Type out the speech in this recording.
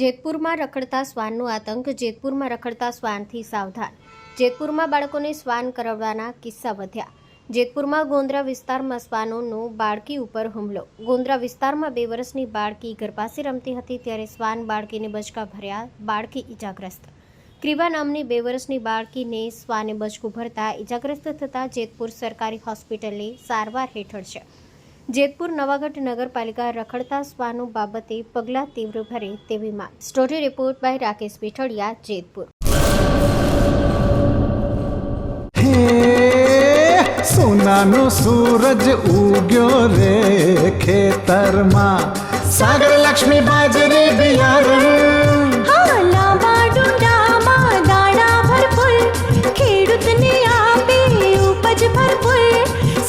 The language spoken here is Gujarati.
જેતપુરમાં રખડતા શ્વાનનો આતંક, જેતપુરમાં રખડતા શ્વાનથી સાવધાન. જેતપુરમાં બાળકોને શ્વાન કરવાના કિસ્સા વધ્યા. જેતપુરમાં ગોંદ્રા વિસ્તારમાં શ્વાનોનો બાળકી ઉપર હુમલો. ગોંદ્રા વિસ્તારમાં બે વર્ષની બાળકી ઘર પાસે રમતી હતી ત્યારે શ્વાન બાળકીને બચકા ભર્યા. બાળકી ઇજાગ્રસ્ત ક્રિવા નામની બે વર્ષની બાળકીને શ્વાને બચકું ભરતા ઇજાગ્રસ્ત થતાં જેતપુર સરકારી હોસ્પિટલે સારવાર હેઠળ છે. જેતપુર નવાગઢ નગરપાલિકા રખડતા શ્વાનો બાબતે પગલાં તીવ્ર ભરે તેવી માંગ. Story report by Rakesh Pithadiya Jetpur. સોનાનો સૂરજ ઉગ્યો રે ખેતરમાં. સાગર લક્ષ્મી બાજરી